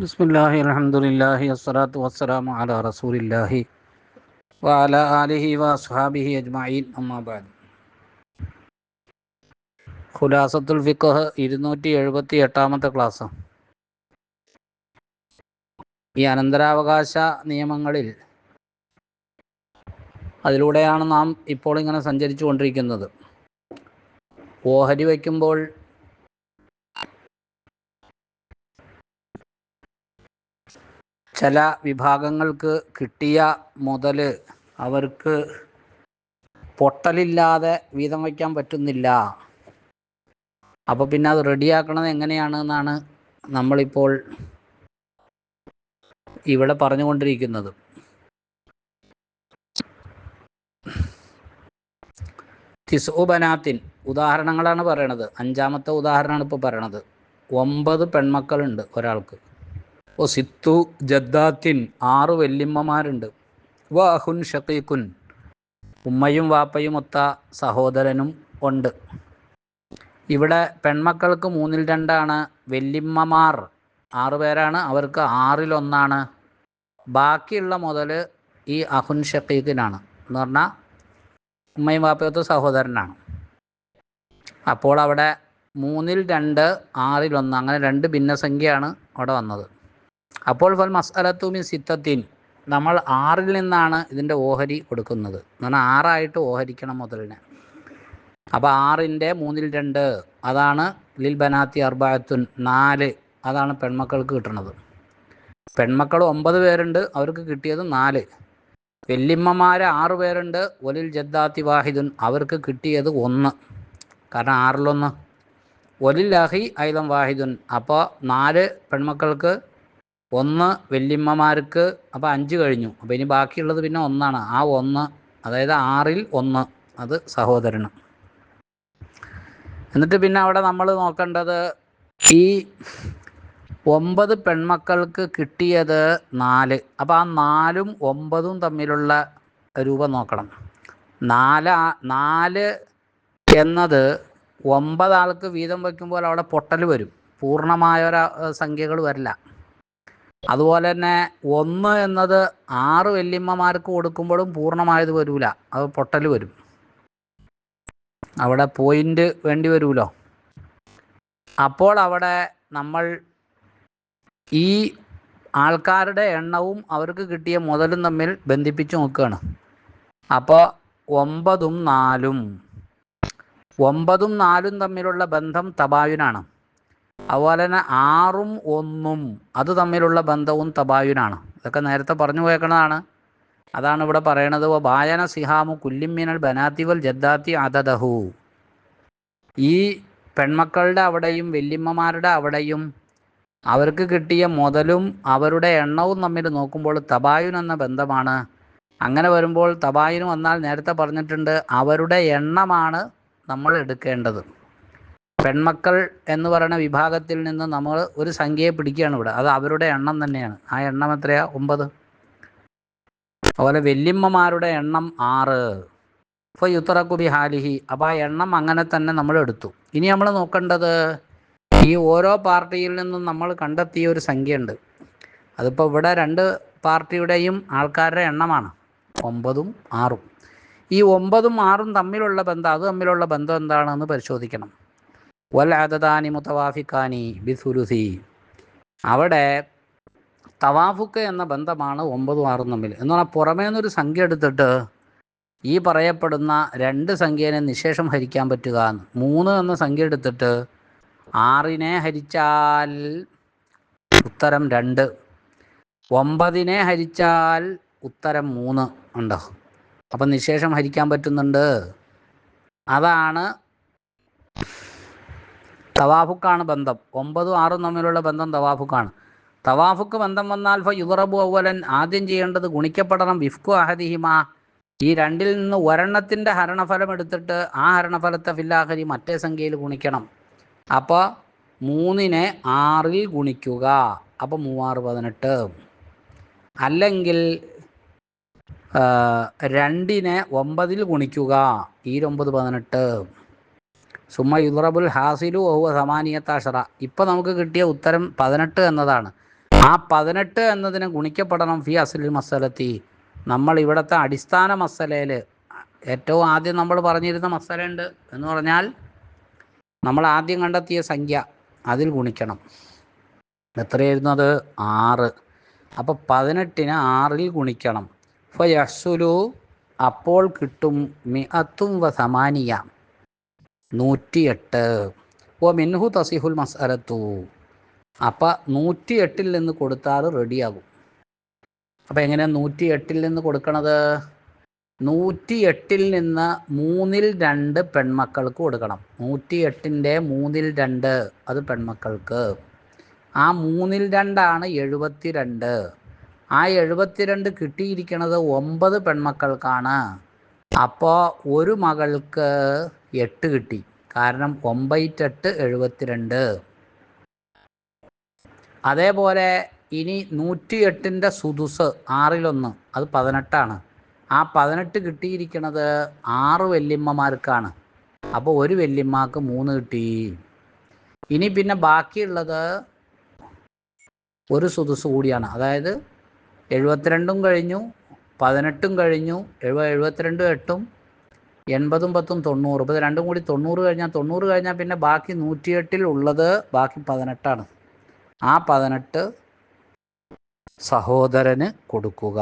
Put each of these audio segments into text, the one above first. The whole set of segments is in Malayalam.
ബിസ്മില്ലാഹി അലഹമുല്ലാഹി അസ്സലാത്തു വസ്സലാമു അലാ റസൂലില്ലാഹി വഅല ആലിഹി വഅസ്ഹാബിഹി അജ്മഈൻ അമ്മാ ബാദ്. ഖുലാസത്തുൽ ഫിഖഹ് ഇരുന്നൂറ്റി എഴുപത്തി ക്ലാസ്. ഈ അനന്തരാവകാശ നിയമങ്ങളിൽ അതിലൂടെയാണ് നാം ഇപ്പോൾ ഇങ്ങനെ സഞ്ചരിച്ചുകൊണ്ടിരിക്കുന്നത്. ഓഹരി വയ്ക്കുമ്പോൾ ചില വിഭാഗങ്ങൾക്ക് കിട്ടിയ മുതൽ അവർക്ക് പൊട്ടലില്ലാതെ വീതം വയ്ക്കാൻ പറ്റുന്നില്ല. അപ്പോൾ പിന്നെ അത് റെഡിയാക്കണത് എങ്ങനെയാണ് എന്നാണ് നമ്മളിപ്പോൾ ഇവിടെ പറഞ്ഞുകൊണ്ടിരിക്കുന്നത്. തിസുബനാത്തിൻ ഉദാഹരണങ്ങളാണ് പറയണത്. അഞ്ചാമത്തെ ഉദാഹരണമാണ് ഇപ്പോൾ പറയണത്. ഒമ്പത് പെൺമക്കളുണ്ട് ഒരാൾക്ക്. ഓ സിത്തു ജദ്ദാത്തിൻ ആറ് വല്യമ്മമാരുണ്ട്. വാഹുൻ ഷക്കീഖുൻ. ഉമ്മയും വാപ്പയും ഒത്ത സഹോദരനും ഉണ്ട്. ഇവിടെ പെൺമക്കൾക്ക് മൂന്നിൽ രണ്ടാണ് വല്യമ്മമാർ ആറ് പേരാണ് അവർക്ക് ആറിലൊന്നാണ് ബാക്കിയുള്ള മുതൽ ഈ അഹുൻ ഷക്കീഖിനാണ്. എന്ന് പറഞ്ഞാൽ ഉമ്മയും വാപ്പയത്തെ സഹോദരനാണ്. അപ്പോൾ അവിടെ മൂന്നിൽ രണ്ട് ആറിലൊന്ന് അങ്ങനെ രണ്ട് ഭിന്നസംഖ്യയാണ് അവിടെ വന്നത്. അപ്പോൾ ഫൽ മസ്അലത്തുമി സിത്തത്തിൻ. നമ്മൾ ആറിൽ നിന്നാണ് ഇതിന്റെ ഓഹരി കൊടുക്കുന്നത്. എന്ന് പറഞ്ഞാൽ ആറായിട്ട് ഓഹരിക്കണം മുതലിനെ. അപ്പോൾ ആറിന്റെ മൂന്നിൽ രണ്ട് അതാണ് ലിൽ ബനാത്തി അർബായത്തുൻ നാല് അതാണ് പെൺമക്കൾക്ക് കിട്ടുന്നത് പെൺമക്കൾ ഒമ്പത് പേരുണ്ട് അവർക്ക് കിട്ടിയത് നാല്. വെല്ലിമ്മമാർ ആറ് പേരുണ്ട് ഒലിൽ ജദ്ദാത്തി വാഹിദുൻ അവർക്ക് കിട്ടിയത് ഒന്ന്. കാരണം ആറിലൊന്ന്. ഒലിൽ അഹി ഐലം വാഹിദുൻ അപ്പോൾ നാല് പെൺമക്കൾക്ക് ഒന്ന് വല്യമ്മമാർക്ക് അപ്പോൾ അഞ്ച് കഴിഞ്ഞു. അപ്പോൾ ഇനി ബാക്കിയുള്ളത് പിന്നെ ഒന്നാണ്. ആ ഒന്ന് അതായത് ആറിൽ ഒന്ന് അത് സഹോദരന്. എന്നിട്ട് പിന്നെ അവിടെ നമ്മൾ നോക്കേണ്ടത് ഈ ഒമ്പത് പെൺമക്കൾക്ക് കിട്ടിയത് നാല്. അപ്പോൾ ആ നാലും ഒമ്പതും തമ്മിലുള്ള രൂപം നോക്കണം. നാല് നാല് എന്നത് ഒമ്പതാൾക്ക് വീതം വയ്ക്കുമ്പോൾ അവിടെ പൊട്ടൽ വരും. പൂർണമായ ഒരു സംഖ്യകൾ വരില്ല. അതുപോലെ തന്നെ ഒന്ന് എന്നത് ആറ് വല്യമ്മമാർക്ക് കൊടുക്കുമ്പോഴും പൂർണമായത് വരൂല. അത് പൊട്ടൽ വരും. അവിടെ പോയിന്റ് വേണ്ടി വരുമല്ലോ അപ്പോൾ അവിടെ നമ്മൾ ഈ ആൾക്കാരുടെ എണ്ണവും അവർക്ക് കിട്ടിയ മുതലും തമ്മിൽ ബന്ധിപ്പിച്ച് നോക്കുകയാണ് അപ്പോൾ ഒമ്പതും നാലും. ഒമ്പതും നാലും തമ്മിലുള്ള ബന്ധം തബായുനാണ് തന്നെ ആറും ഒന്നും അത് തമ്മിലുള്ള ബന്ധവും തബായുനാണ്. ഇതൊക്കെ നേരത്തെ പറഞ്ഞു പോയേക്കണതാണ് അതാണ് ഇവിടെ പറയണത്. ബായന സിഹാമു കുല്ലിമ്മിനൽ ബനാത്തിവൽ ജദ്ദാത്തി അതദഹു ഈ പെൺമക്കളുടെ അവിടെയും വല്യമ്മമാരുടെ അവിടെയും അവർക്ക് കിട്ടിയ മുതലും അവരുടെ എണ്ണവും തമ്മിൽ നോക്കുമ്പോൾ തബായുൻ എന്ന ബന്ധമാണ്. അങ്ങനെ വരുമ്പോൾ തബായുൻ വന്നാൽ നേരത്തെ പറഞ്ഞിട്ടുണ്ട് അവരുടെ എണ്ണമാണ് നമ്മൾ എടുക്കേണ്ടത്. പെൺമക്കൾ എന്ന് പറയുന്ന വിഭാഗത്തിൽ നിന്ന് നമ്മൾ ഒരു സംഖ്യയെ പിടിക്കുകയാണ് ഇവിടെ. അത് അവരുടെ എണ്ണം തന്നെയാണ്. ആ എണ്ണം എത്രയാ? ഒമ്പത്. അതുപോലെ വല്യമ്മമാരുടെ എണ്ണം ആറ്. ഇപ്പോൾ യുത്തറക്കുബി ഹാലിഹി അപ്പോൾ ആ എണ്ണം അങ്ങനെ തന്നെ നമ്മൾ എടുത്തു. ഇനി നമ്മൾ നോക്കേണ്ടത് ഈ ഓരോ പാർട്ടിയിൽ നിന്നും നമ്മൾ കണ്ടെത്തിയ ഒരു സംഖ്യയുണ്ട്. അതിപ്പോൾ ഇവിടെ രണ്ട് പാർട്ടിയുടെയും ആൾക്കാരുടെ എണ്ണമാണ്. ഒമ്പതും ആറും. ഈ ഒമ്പതും ആറും തമ്മിലുള്ള ബന്ധം അത് തമ്മിലുള്ള ബന്ധം എന്താണെന്ന് പരിശോധിക്കണം. വൽ അതദാനി മുത്തവാഫിക്കാനി ബിസുലുസി. അവിടെ തവാഫുക്ക് എന്ന ബന്ധമാണ് ഒമ്പതും ആറും തമ്മിൽ. എന്ന് പറഞ്ഞാൽ പുറമേ നിന്നൊരു സംഖ്യ എടുത്തിട്ട് ഈ പറയപ്പെടുന്ന രണ്ട് സംഖ്യേനെ നിശേഷം ഹരിക്കാൻ പറ്റുക മൂന്ന് എന്ന സംഖ്യ എടുത്തിട്ട് ആറിനെ ഹരിച്ചാൽ ഉത്തരം രണ്ട്. ഒമ്പതിനെ ഹരിച്ചാൽ ഉത്തരം മൂന്ന് ഉണ്ടോ? അപ്പം നിശേഷം ഹരിക്കാൻ പറ്റുന്നുണ്ട്. അതാണ് തവാഫുക്കാണ് ബന്ധം. ഒമ്പതും ആറും തമ്മിലുള്ള ബന്ധം തവാഫുക്കാണ്. തവാഫുക്ക് ബന്ധം വന്നാൽ ഫ യുറബു അവലൻ ആദ്യം ചെയ്യേണ്ടത് ഗുണിക്കപ്പെടണം വിഫ്കു അഹദിഹിമ. ഈ രണ്ടിൽ നിന്ന് ഒരെണ്ണത്തിന്റെ ഹരണഫലം എടുത്തിട്ട് ആ ഹരണഫലത്തെ ഫില്ലാഹരി മറ്റേ സംഖ്യയിൽ ഗുണിക്കണം. അപ്പോൾ മൂന്നിനെ ആറിൽ ഗുണിക്കുക. അപ്പോൾ മൂവാറ് പതിനെട്ട്. അല്ലെങ്കിൽ രണ്ടിനെ ഒമ്പതിൽ ഗുണിക്കുക. ഈ ഈരൊമ്പത് പതിനെട്ട്. സുമ യുദ്റബുൽ ഹാസിലു ഓഹുവ സമാനിയത്താഷറ. ഇപ്പം നമുക്ക് കിട്ടിയ ഉത്തരം പതിനെട്ട് എന്നതാണ്. ആ പതിനെട്ട് എന്നതിന് ഗുണിക്കപ്പെടണം ഫി അസലിൽ മസലത്തി നമ്മൾ ഇവിടുത്തെ അടിസ്ഥാന മസലയിൽ ഏറ്റവും ആദ്യം നമ്മൾ പറഞ്ഞിരുന്ന മസലുണ്ട് എന്ന് പറഞ്ഞാൽ നമ്മൾ ആദ്യം കണ്ടെത്തിയ സംഖ്യ അതിൽ ഗുണിക്കണം. എത്രയായിരുന്നു അത് ആറ്. അപ്പോൾ പതിനെട്ടിന് ആറിൽ ഗുണിക്കണം. യസുലു അപ്പോൾ കിട്ടും മിഅത്തും വ സമാനിയ. നൂറ്റിയെട്ട്. ഓ മിൻഹു തസിഹുൽ മസ്അലത്തു. അപ്പം നൂറ്റി എട്ടിൽ നിന്ന് കൊടുത്താൽ റെഡിയാകും. അപ്പം എങ്ങനെയാണ് നൂറ്റി എട്ടിൽ നിന്ന് കൊടുക്കണത്? നൂറ്റി എട്ടിൽ നിന്ന് മൂന്നിൽ രണ്ട് പെൺമക്കൾക്ക് കൊടുക്കണം. നൂറ്റി എട്ടിന്റെ മൂന്നിൽ രണ്ട് അത് പെൺമക്കൾക്ക്. ആ മൂന്നിൽ രണ്ടാണ് എഴുപത്തിരണ്ട്. ആ എഴുപത്തിരണ്ട് കിട്ടിയിരിക്കുന്നത് ഒമ്പത് പെൺമക്കൾക്കാണ്. അപ്പോൾ ഒരു മകൾക്ക് എട്ട് കിട്ടി. കാരണം ഒമ്പയിട്ടെട്ട് എഴുപത്തിരണ്ട്. അതേപോലെ ഇനി നൂറ്റി എട്ടിന്റെ സുതുസ് ആറിലൊന്ന്. അത് പതിനെട്ടാണ്. ആ പതിനെട്ട് കിട്ടിയിരിക്കുന്നത് ആറ് വല്യമ്മമാർക്കാണ്. അപ്പോൾ ഒരു വല്യമ്മക്ക് മൂന്ന് കിട്ടി. ഇനി പിന്നെ ബാക്കിയുള്ളത് ഒരു സുതുസ് കൂടിയാണ്. അതായത് എഴുപത്തിരണ്ടും കഴിഞ്ഞു പതിനെട്ടും കഴിഞ്ഞു എഴുപത് എഴുപത്തിരണ്ടും എട്ടും എൺപതും പത്തും തൊണ്ണൂറ്. ഇപ്പോൾ രണ്ടും കൂടി തൊണ്ണൂറ് കഴിഞ്ഞാൽ തൊണ്ണൂറ് കഴിഞ്ഞാൽ പിന്നെ ബാക്കി നൂറ്റിയെട്ടിൽ ഉള്ളത് ബാക്കി പതിനെട്ടാണ്. ആ പതിനെട്ട് സഹോദരന് കൊടുക്കുക.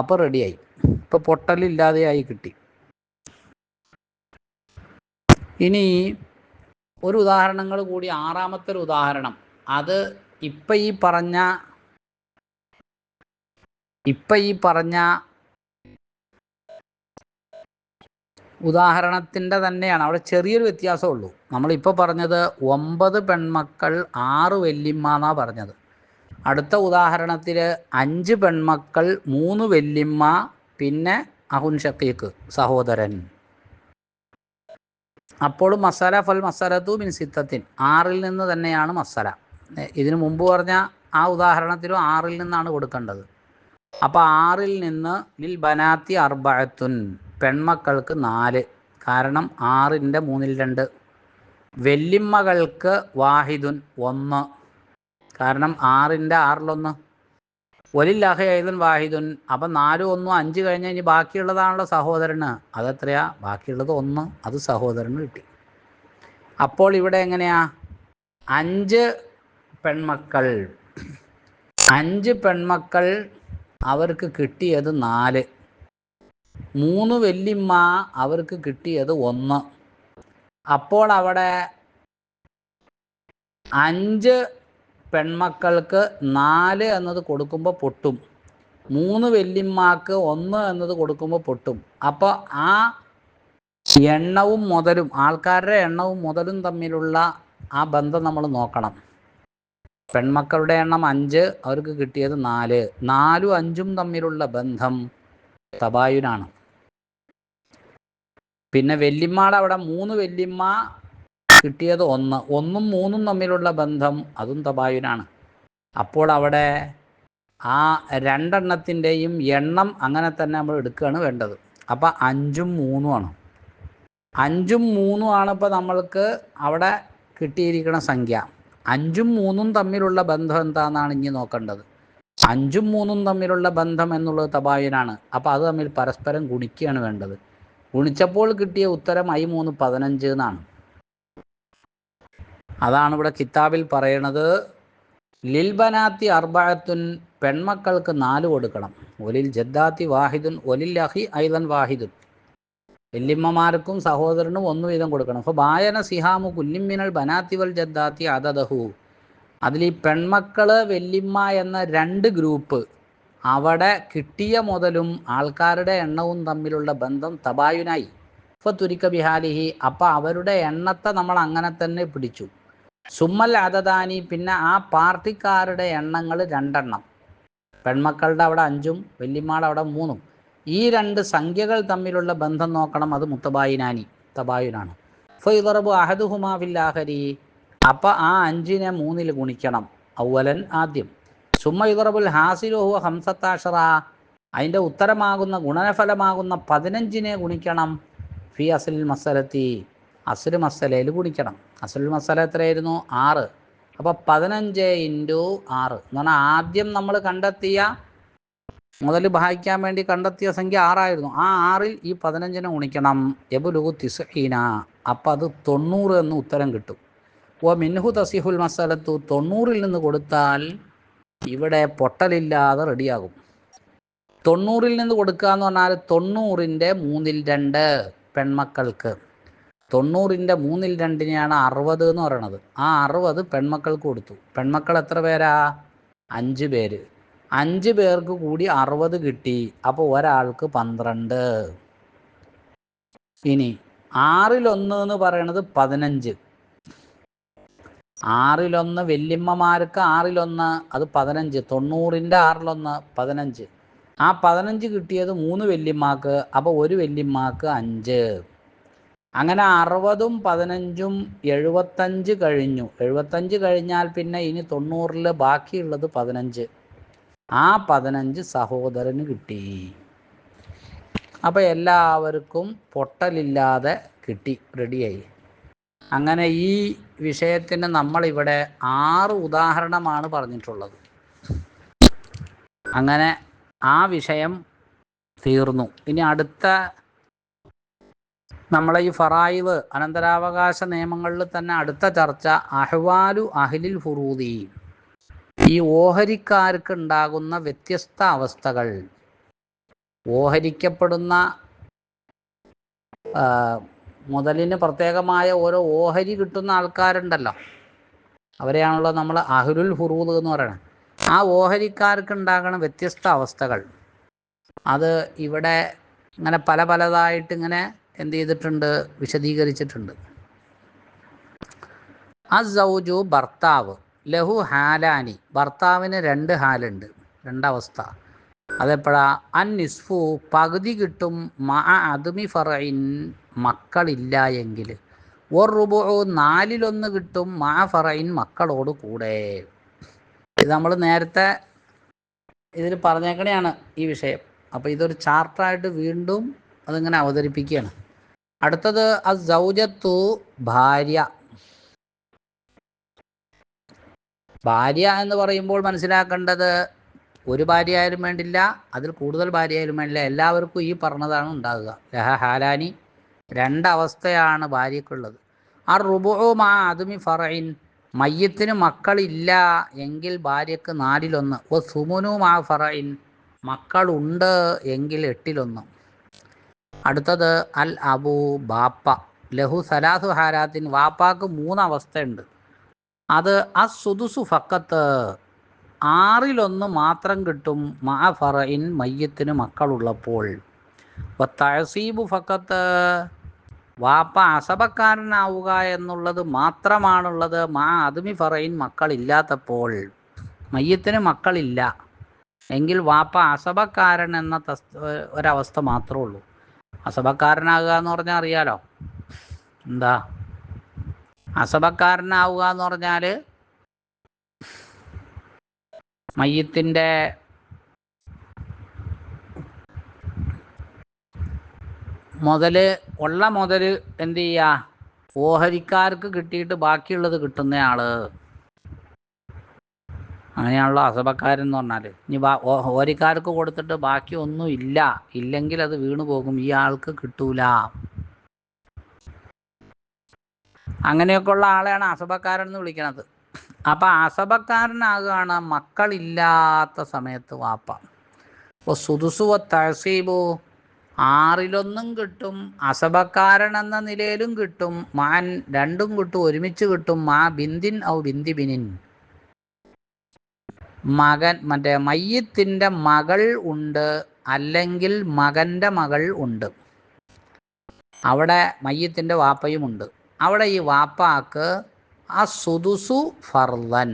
അപ്പോൾ റെഡിയായി. ഇപ്പോൾ പൊട്ടലില്ലാതെയായി കിട്ടി. ഇനി ഒരു ഉദാഹരണങ്ങൾ കൂടി ആറാമത്തെ ഒരു ഉദാഹരണം. അത് ഇപ്പം ഈ പറഞ്ഞ ഇപ്പം ഈ പറഞ്ഞ ഉദാഹരണത്തിന്റെ തന്നെയാണ്. അവിടെ ചെറിയൊരു വ്യത്യാസമുള്ളൂ. നമ്മളിപ്പോൾ പറഞ്ഞത് ഒമ്പത് പെൺമക്കൾ ആറ് വെല്ലിമ്മ എന്നാണ് പറഞ്ഞത്. അടുത്ത ഉദാഹരണത്തിൽ അഞ്ച് പെൺമക്കൾ മൂന്ന് വെല്ലിമ്മ പിന്നെ അഹുൻ ഷക്കീക്ക് സഹോദരൻ. അപ്പോൾ മസാല ഫൽ മസാലത്തു മിൻ സിത്തത്തിൻ. ആറിൽ നിന്ന് തന്നെയാണ് മസാല. ഇതിനു മുമ്പ് പറഞ്ഞ ആ ഉദാഹരണത്തിലും ആറിൽ നിന്നാണ് കൊടുക്കേണ്ടത്. അപ്പോൾ ആറിൽ നിന്ന് ലിൽ ബനാത്തി അർബഅത്തുൻ. പെൺമക്കൾക്ക് നാല്. കാരണം ആറിന്റെ മൂന്നിൽ രണ്ട്. വെല്ലിമ്മകൾക്ക് വാഹിദുൻ ഒന്ന്. കാരണം ആറിന്റെ ആറിലൊന്ന്. ഒലില്ലാഹ ഏതൻ വാഹിദുൻ. അപ്പം നാലും ഒന്നും അഞ്ച് കഴിഞ്ഞ് ഇനി ബാക്കിയുള്ളതാണല്ലോ സഹോദരന്. അതെത്രയാ? ബാക്കിയുള്ളത് ഒന്ന്. അത് സഹോദരന് കിട്ടി. അപ്പോൾ ഇവിടെ എങ്ങനെയാ? അഞ്ച് പെൺമക്കൾ. അഞ്ച് പെൺമക്കൾ അവർക്ക് കിട്ടിയത് നാല്. മൂന്ന് വെല്ലിമ്മ അവർക്ക് കിട്ടിയത് ഒന്ന്. അപ്പോൾ അവിടെ അഞ്ച് പെൺമക്കൾക്ക് നാല് എന്നത് കൊടുക്കുമ്പോൾ പൊട്ടും. മൂന്ന് വെല്ലിമ്മക്ക് ഒന്ന് എന്നത് കൊടുക്കുമ്പോൾ പൊട്ടും. അപ്പോൾ ആ എണ്ണവും മുതലും ആൾക്കാരുടെ എണ്ണവും മുതലും തമ്മിലുള്ള ആ ബന്ധം നമ്മൾ നോക്കണം. പെൺമക്കളുടെ എണ്ണം അഞ്ച് അവർക്ക് കിട്ടിയത് നാല്. നാലും അഞ്ചും തമ്മിലുള്ള ബന്ധം തബായുനാണ് പിന്നെ വെല്ലിമ്മാടെ അവിടെ മൂന്ന് വെല്ലിമ്മ കിട്ടിയത് ഒന്ന്. ഒന്നും മൂന്നും തമ്മിലുള്ള ബന്ധം അതും തബായുനാണ് അപ്പോൾ അവിടെ ആ രണ്ടെണ്ണത്തിന്റെയും എണ്ണം അങ്ങനെ തന്നെ നമ്മൾ എടുക്കുകയാണ് വേണ്ടത്. അപ്പം അഞ്ചും മൂന്നുമാണ് അഞ്ചും മൂന്നുമാണ് ഇപ്പോൾ നമ്മൾക്ക് അവിടെ കിട്ടിയിരിക്കുന്ന സംഖ്യ. അഞ്ചും മൂന്നും തമ്മിലുള്ള ബന്ധം എന്താണെന്നാണ് ഇനി നോക്കേണ്ടത്. അഞ്ചും മൂന്നും തമ്മിലുള്ള ബന്ധം എന്നുള്ളത് തബായുനാണ് അപ്പോൾ അത് തമ്മിൽ പരസ്പരം ഗുണിക്കുകയാണ് വേണ്ടത്. ഗുണിച്ചപ്പോൾ കിട്ടിയ ഉത്തരം ഐ മൂന്ന് പതിനഞ്ച് എന്നാണ്. അതാണ് ഇവിടെ കിതാബിൽ പറയണത് ലിൽബനാത്തി അർബായത്തുൻ പെൺമക്കൾക്ക് നാല് കൊടുക്കണം. ഒലിൽ ജദ്ദാത്തി വാഹിദുൻ ഒലിൽ അഹി ഐലൻ വാഹിദുൻ. എല്ലിമ്മമാർക്കും സഹോദരനും ഒന്നു വീതം കൊടുക്കണം. അപ്പോൾ ബായന സിഹാമു കുല്ലിമ്മിനൽ ബനാത്തി വൽ ജദ്ദാത്തി അതദഹു അതിൽ ഈ പെൺമക്കൾ വെല്ലിമ്മ എന്ന രണ്ട് ഗ്രൂപ്പ് അവിടെ കിട്ടിയ മുതലും ആൾക്കാരുടെ എണ്ണവും തമ്മിലുള്ള ബന്ധം തബായുനായി ഇപ്പൊ തുരിക്ക ബിഹാലിഹി അപ്പം അവരുടെ എണ്ണത്തെ നമ്മൾ അങ്ങനെ തന്നെ പിടിച്ചു. സുമ്മൽ അതദാനി പിന്നെ ആ പാർട്ടിക്കാരുടെ എണ്ണങ്ങൾ രണ്ടെണ്ണം. പെൺമക്കളുടെ അവിടെ അഞ്ചും വല്യമ്മയുടെ അവിടെ മൂന്നും. ഈ രണ്ട് സംഖ്യകൾ തമ്മിലുള്ള ബന്ധം നോക്കണം അത് മുത്തബായിനാനി തബായുനാണ് ഫൈദറബു അഹദുഹുമാ ഫില്ലാഹരി അപ്പം ആ അഞ്ചിനെ മൂന്നിൽ ഗുണിക്കണം ഔവലൻ ആദ്യം. സുമ്മ യുദറബുൽ ഹാസിലുഹുവ ഹംസത്താഷറ. അതിന്റെ ഉത്തരമാകുന്ന ഗുണനഫലമാകുന്ന പതിനഞ്ചിനെ ഗുണിക്കണം. ഫി അസലിൽ മസലത്തി അസുൽ മസലയിൽ ഗുണിക്കണം. അസുൽ മസല എത്രയായിരുന്നു? ആറ്. അപ്പോൾ പതിനഞ്ച് ഇന്റു ആറ്. എന്ന് പറഞ്ഞാൽ ആദ്യം നമ്മൾ കണ്ടെത്തിയ മുതൽ ഭാഗിക്കാൻ വേണ്ടി കണ്ടെത്തിയ സംഖ്യ ആറായിരുന്നു. ആ ആറിൽ ഈ പതിനഞ്ചിനെ ഗുണിക്കണം. എബുലുഹു തിസഹീന അപ്പം അത് തൊണ്ണൂറ് എന്ന് ഉത്തരം കിട്ടും. ഓ മിൻഹു തസിഹുൽ മസലത്തു തൊണ്ണൂറിൽ നിന്ന് കൊടുത്താൽ ഇവിടെ പൊട്ടലില്ലാതെ റെഡിയാകും. തൊണ്ണൂറിൽ നിന്ന് കൊടുക്കുക എന്ന് പറഞ്ഞാൽ തൊണ്ണൂറിന്റെ മൂന്നിൽ രണ്ട് പെൺമക്കൾക്ക്. തൊണ്ണൂറിന്റെ മൂന്നിൽ രണ്ടിനെയാണ് അറുപത് എന്ന് പറയണത്. ആ അറുപത് പെൺമക്കൾക്ക് കൊടുത്തു. പെൺമക്കൾ എത്ര പേരാ? അഞ്ച് പേര്. അഞ്ച് പേർക്ക് കൂടി അറുപത് കിട്ടി. അപ്പോൾ ഒരാൾക്ക് പന്ത്രണ്ട്. ഇനി ആറിലൊന്ന് എന്ന് പറയണത് പതിനഞ്ച്. ആറിലൊന്ന് വല്യമ്മമാർക്ക് ആറിലൊന്ന് അത് പതിനഞ്ച്. തൊണ്ണൂറിന്റെ ആറിലൊന്ന് പതിനഞ്ച്. ആ പതിനഞ്ച് കിട്ടിയത് മൂന്ന് വല്യമ്മാക്ക് അപ്പോൾ ഒരു വല്യമ്മാക്ക് അഞ്ച്. അങ്ങനെ അറുപതും പതിനഞ്ചും എഴുപത്തഞ്ച് കഴിഞ്ഞു. എഴുപത്തഞ്ച് കഴിഞ്ഞാൽ പിന്നെ ഇനി തൊണ്ണൂറിൽ ബാക്കിയുള്ളത് പതിനഞ്ച്. ആ പതിനഞ്ച് സഹോദരന് കിട്ടി. അപ്പോൾ എല്ലാവർക്കും പൊട്ടലില്ലാതെ കിട്ടി റെഡിയായി അങ്ങനെ ഈ വിഷയത്തിന് നമ്മളിവിടെ ആറ് ഉദാഹരണമാണ് പറഞ്ഞിട്ടുള്ളത്. അങ്ങനെ ആ വിഷയം തീർന്നു. ഇനി അടുത്ത നമ്മളെ ഈ ഫറായിവ് അനന്തരാവകാശ നിയമങ്ങളിൽ തന്നെ അടുത്ത ചർച്ച അഹ്വാലു അഹ്ലിൽ ഫുറൂദി. ഈ ഓഹരിക്കാർക്ക് ഉണ്ടാകുന്ന വ്യത്യസ്ത അവസ്ഥകൾ. ഓഹരിക്കപ്പെടുന്ന മുതലിന് പ്രത്യേകമായ ഓരോ ഓഹരി കിട്ടുന്ന ആൾക്കാരുണ്ടല്ലോ. അവരെയാണല്ലോ നമ്മൾ അഹുരുൽ ഫുറൂദ് എന്ന് പറയുന്നത് ആ ഓഹരിക്കാർക്ക് ഉണ്ടാകുന്ന വ്യത്യസ്ത അവസ്ഥകൾ. അത് ഇവിടെ ഇങ്ങനെ പല പലതായിട്ട് ഇങ്ങനെ എന്ത് ചെയ്തിട്ടുണ്ട് വിശദീകരിച്ചിട്ടുണ്ട്. അസൗജു ഭർത്താവ് ലഹു ഹാലാനി. ഭർത്താവിന് രണ്ട് ഹാലുണ്ട് രണ്ടവസ്ഥ. അതെപ്പോഴാ? അൻ നിസ്ഫു പകുതി കിട്ടും മഅ അതുമി ഫറയിൻ മക്കളില്ല എങ്കിൽ ഒർ റുബു നാലിലൊന്ന് കിട്ടും മാ മക്കളോട് കൂടെ. ഇത് നമ്മൾ നേരത്തെ ഇതിൽ പറഞ്ഞേക്കണെയാണ് ഈ വിഷയം. അപ്പോൾ ഇതൊരു ചാർട്ടായിട്ട് വീണ്ടും അതിങ്ങനെ അവതരിപ്പിക്കുകയാണ്. അടുത്തത് അസൗജത്തു ഭാര്യ. ഭാര്യ എന്ന് പറയുമ്പോൾ മനസ്സിലാക്കേണ്ടത് ഒരു ഭാര്യ ആയാലും വേണ്ടില്ല അതിൽ കൂടുതൽ ഭാര്യ ആയാലും വേണ്ടില്ല. എല്ലാവർക്കും ഈ പറഞ്ഞതാണ് ഉണ്ടാകുക. ലഹ ഹാലാനി രണ്ടവസ്ഥയാണ് ഭാര്യക്കുള്ളത്. ആ റുബു മാ അതുമി ഫറയിൻ മയ്യത്തിന് മക്കളില്ല എങ്കിൽ ഭാര്യക്ക് നാലിലൊന്ന്. ഓ സുമുനു മാ ഫറയിൻ മക്കളുണ്ട് എങ്കിൽ എട്ടിലൊന്ന്. അടുത്തത് അൽ അബു ബാപ്പ. ലഹു സലാസു ഹാരാത്തിൻ വാപ്പാക്ക് മൂന്നവസ്ഥയുണ്ട്. അത് അ സുദുസു ഫക്കത്ത് ആറിലൊന്ന് മാത്രം കിട്ടും മാ ഫറയിൻ മയ്യത്തിന് മക്കളുള്ളപ്പോൾ. തഴസീബു ഫക്കത്ത് വാപ്പ അസബക്കാരനാവുക എന്നുള്ളത് മാത്രമാണുള്ളത്. മാ അതുമി ഫറയിൻ മക്കളില്ലാത്തപ്പോൾ. മയ്യത്തിന് മക്കളില്ല. എങ്കിൽ വാപ്പ അസബക്കാരൻ എന്ന തസ് ഒരവസ്ഥ മാത്രമേ ഉള്ളൂ. അസബക്കാരനാകുക എന്ന് പറഞ്ഞാൽ അറിയാലോ? എന്താ? അസബക്കാരനാവുക എന്ന് പറഞ്ഞാൽ മയ്യത്തിന്റെ മുതൽ ഉള്ള മുതൽ എന്ത് ചെയ്യുക ഓഹരിക്കാർക്ക് കിട്ടിയിട്ട് ബാക്കിയുള്ളത് കിട്ടുന്നയാൾ. അങ്ങനെയാണല്ലോ അസബക്കാരൻ എന്ന് പറഞ്ഞാൽ ഇനി ഓഹരിക്കാർക്ക് കൊടുത്തിട്ട് ബാക്കി ഒന്നും ഇല്ല. ഇല്ലെങ്കിൽ അത് വീണു പോകും. ഈ ആൾക്ക് കിട്ടൂല. അങ്ങനെയൊക്കെ ഉള്ള ആളെയാണ് അസബക്കാരൻ എന്ന് വിളിക്കണത്. അപ്പൊ അസഭക്കാരനാകുകയാണ് മക്കളില്ലാത്ത സമയത്ത് വാപ്പ. സുതുസുവ തഹസീബു ആറിലൊന്നും കിട്ടും അസബക്കാരൻ എന്ന നിലയിലും കിട്ടും മാൻ രണ്ടും കിട്ടും ഒരുമിച്ച് കിട്ടും മാ ബിന്ദിൻ ഔ ബിന്ദി ബിനിൻ. മകൻ മറ്റേ മയ്യത്തിന്റെ മകൾ ഉണ്ട് അല്ലെങ്കിൽ മകന്റെ മകൾ ഉണ്ട്. അവിടെ മയ്യത്തിന്റെ വാപ്പയുമുണ്ട് അവിടെ ഈ വാപ്പാക്ക് ആ സുദുസു ഫർലൻ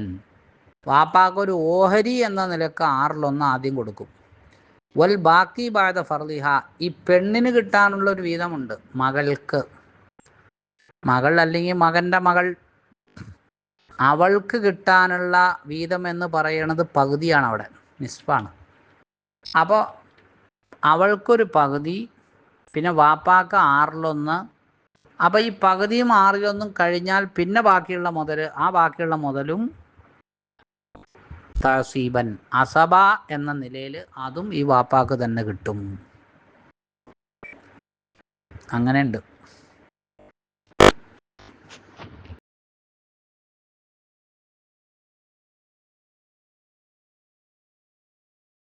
വാപ്പാക്ക് ഒരു ഓഹരി എന്ന നിലയ്ക്ക് ആറിലൊന്ന് ആദ്യം കൊടുക്കും. വൽ ബാക്കി ബാധ ഫർലിഹ ഈ പെണ്ണിന് കിട്ടാനുള്ള ഒരു വീതമുണ്ട് മകൾക്ക്. മകൾ അല്ലെങ്കിൽ മകന്റെ മകൾ. അവൾക്ക് കിട്ടാനുള്ള വീതം എന്ന് പറയുന്നത് പകുതിയാണ് അവിടെ. നിസ്ഫാണ് അപ്പോൾ അവൾക്കൊരു പകുതി പിന്നെ വാപ്പാക്ക് ആറിലൊന്ന്. അപ്പോൾ ഈ പകുതിയും ആറിലൊന്നും കഴിഞ്ഞാൽ പിന്നെ ബാക്കിയുള്ള മുതൽ ആ ബാക്കിയുള്ള മുതലും തസീബൻ അസബ എന്ന നിലയിൽ അതും ഈ വാപ്പാക്ക് തന്നെ കിട്ടും. അങ്ങനെയുണ്ട്.